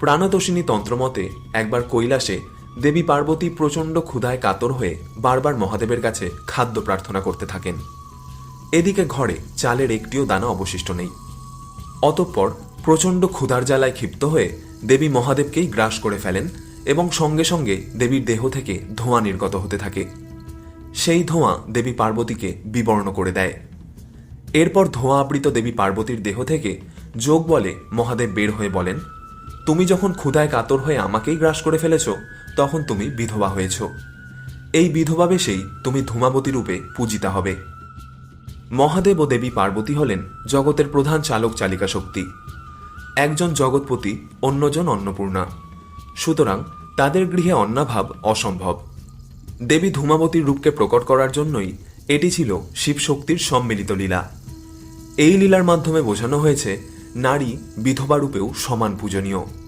প্রাণতোষিনী তন্ত্রমতে একবার কৈলাসে দেবী পার্বতী প্রচণ্ড ক্ষুধায় কাতর হয়ে বারবার মহাদেবের কাছে খাদ্য প্রার্থনা করতে থাকেন। এদিকে ঘরে চালের একটিও দানা অবশিষ্ট নেই। অতঃপর প্রচণ্ড ক্ষুধার জ্বালায় ক্ষিপ্ত হয়ে দেবী মহাদেবকেই গ্রাস করে ফেলেন এবং সঙ্গে সঙ্গে দেবীর দেহ থেকে ধোঁয়া নির্গত হতে থাকে। সেই ধোঁয়া দেবী পার্বতীকে বিবর্ণ করে দেয়। এরপর ধোঁয়া আবৃত দেবী পার্বতীর দেহ থেকে যোগ বলে মহাদেব বের হয়ে বলেন তুমি যখন ক্ষুধায় কাতর হয়ে আমাকেই গ্রাস করে ফেলেছ, তখন তুমি বিধবা হয়েছ। এই বিধবা বেশেই তুমি ধূমাবতী রূপে পূজিতা হবে। মহাদেব ও দেবী পার্বতী হলেন জগতের প্রধান চালক চালিকা শক্তি। একজন জগৎপতি, অন্যজন অন্নপূর্ণা। সুতরাং তাদের গৃহে অন্নাভাব অসম্ভব। দেবী ধূমাবতীর রূপকে প্রকট করার জন্যই এটি ছিল শিবশক্তির সম্মিলিত লীলা। এই লীলার মাধ্যমে বোঝানো হয়েছে নারী বিধবা রূপেও সমান পূজনীয়।